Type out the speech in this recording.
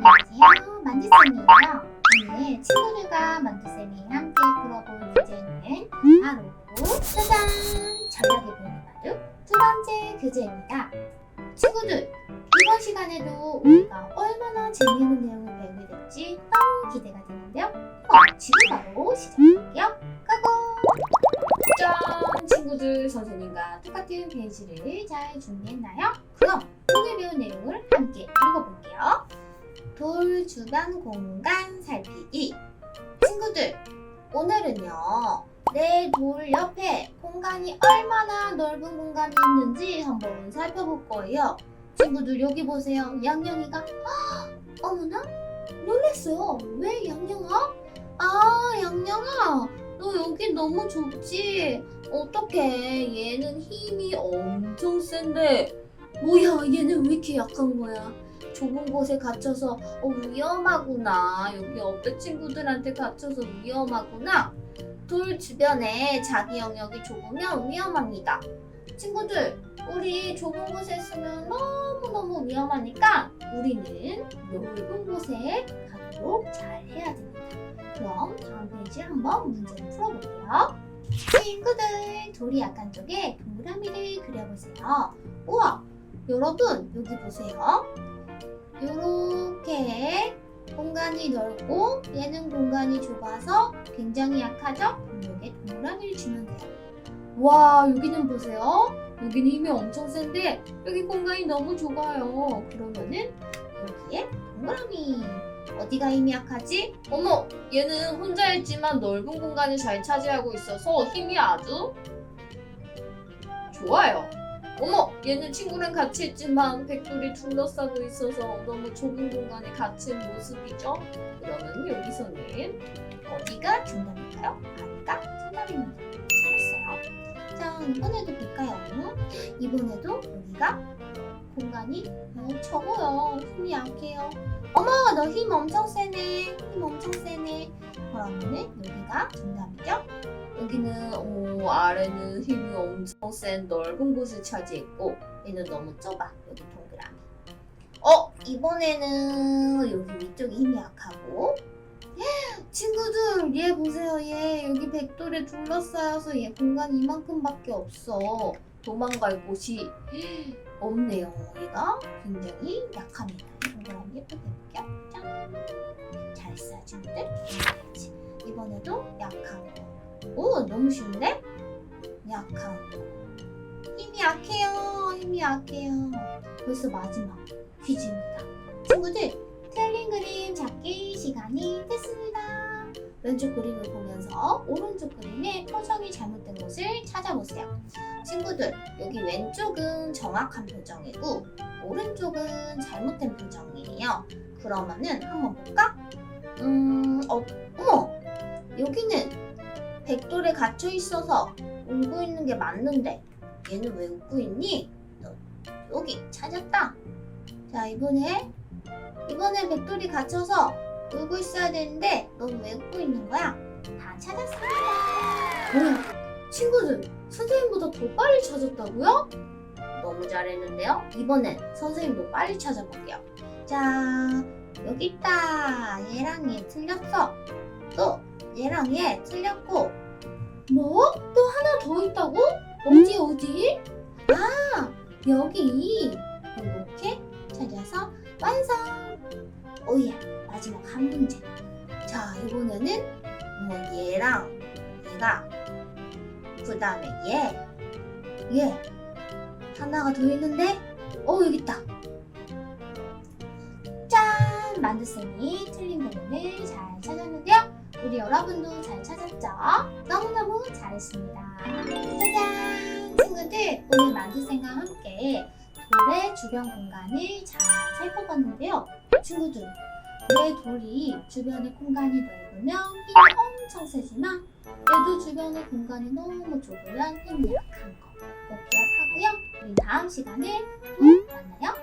안녕하세요 만두쌤이에요 오늘 친구들과 만두쌤이 함께 풀어볼 문제는 바로 짜잔! 전략에 보이는 바로 두 번째 교재입니다 친구들 이번 시간에도 우리가 얼마나 재미있는 내용을 배우게 될지 너무 기대가 되는데요 어, 지금 바로 시작할게요 가고! 짠! 친구들 선생님과 똑같은 페이지를 잘 준비했나요? 그럼 오늘 배운 내용을 함께 읽어볼게요 돌 주변 공간 살피기. 친구들, 오늘은요, 내 돌 옆에 공간이 얼마나 넓은 공간이 있는지 한번 살펴볼 거예요. 친구들, 여기 보세요. 양양이가, 헉, 어머나? 놀랬어요. 왜 양양아? 아, 양양아, 너 여기 너무 좁지? 어떡해. 얘는 힘이 엄청 센데. 뭐야, 얘는 왜 이렇게 약한 거야? 좁은 곳에 갇혀서 어, 위험하구나. 여기 어때 친구들한테 갇혀서 위험하구나. 돌 주변에 자기 영역이 좁으면 위험합니다. 친구들, 우리 좁은 곳에 있으면 너무너무 위험하니까 우리는 넓은 곳에 가도록 잘 해야 됩니다. 그럼 다음 페이지 한번 문제를 풀어볼게요. 친구들, 돌이 약한 쪽에 동그라미를 그려보세요. 우와, 여러분 여기 보세요. 이렇게 공간이 넓고 얘는 공간이 좁아서 굉장히 약하죠? 여기에 동그라미를 주면 돼요. 와 여기는 보세요. 여기는 힘이 엄청 센데 여기 공간이 너무 좁아요. 그러면은 여기에 동그라미 어디가 힘이 약하지? 어머 얘는 혼자 있지만 넓은 공간을 잘 차지하고 있어서 힘이 아주 좋아요. 어머 얘는 친구랑 같이 있지만 백돌이 둘러싸고 있어서 너무 좁은 공간에 갇힌 모습이죠. 그러면 여기서는 어디가 중간일까요? 아까 정답입니다. 잘했어요. 자 이번에도 볼까요? 이번에도 여기가 공간이 어, 적어요. 힘이 약해요. 어머 너 힘 엄청 세네. 힘 엄청 세네. 그러면은 여기가 정답이죠? 여기는 오, 아래는 힘이 엄청 센 넓은 곳을 차지했고 얘는 너무 좁아 여기 동그라미. 어 이번에는 여기 위쪽이 힘이 약하고. 친구들 얘 보세요 얘. 여기 백돌에 둘러싸여서 얘 공간이 이만큼밖에 없어. 도망갈 곳이 없네요 얘가. 굉장히 약합니다 동그라미 예쁘게 해볼게요 짠 잘했어요 친구들 이번에도 거 오, 너무 쉬운데? 약한 거. 힘이 약해요. 힘이 약해요. 벌써 마지막 퀴즈입니다. 친구들, 틀린 그림 찾기 시간이 됐습니다. 왼쪽 그림을 보면서 오른쪽 그림의 표정이 잘못된 것을 찾아보세요. 친구들, 여기 왼쪽은 정확한 표정이고 오른쪽은 잘못된 표정이에요. 그러면은 한번 볼까? 음, 어, 어머! 여기는 백돌에 갇혀 있어서 울고 있는 게 맞는데 얘는 왜 웃고 있니? 너 여기 찾았다. 자 이번에 이번에 백돌이 갇혀서 울고 있어야 되는데 넌 왜 웃고 있는 거야? 다 찾았습니다. 뭐야? 친구들 선생님보다 더 빨리 찾았다고요? 너무 잘했는데요. 이번엔 선생님도 빨리 찾아볼게요. 자 여기 있다. 얘랑 얘 틀렸어. 또 얘랑 얘 틀렸고. 뭐? 또 하나 더 있다고? 어디 어디? 아 여기 이렇게 찾아서 완성. 오예 마지막 한 문제. 자 이번에는 뭐 얘랑 얘가 그 다음에 얘 얘 하나가 더 있는데? 어 여기 있다. 짠! 만두쌤이 틀린 부분을 잘 찾았는데요 우리 여러분도 잘 찾았죠? 너무너무 잘했습니다. 짜잔! 친구들, 오늘 만두생과 함께 돌의 주변 공간을 잘 살펴봤는데요. 친구들, 내 돌이 주변의 공간이 넓으면 힘이 엄청 세지만 얘도 주변의 공간이 너무 좁으면 힘이 약한 거 꼭 기억하고요. 우리 다음 시간에 또 만나요.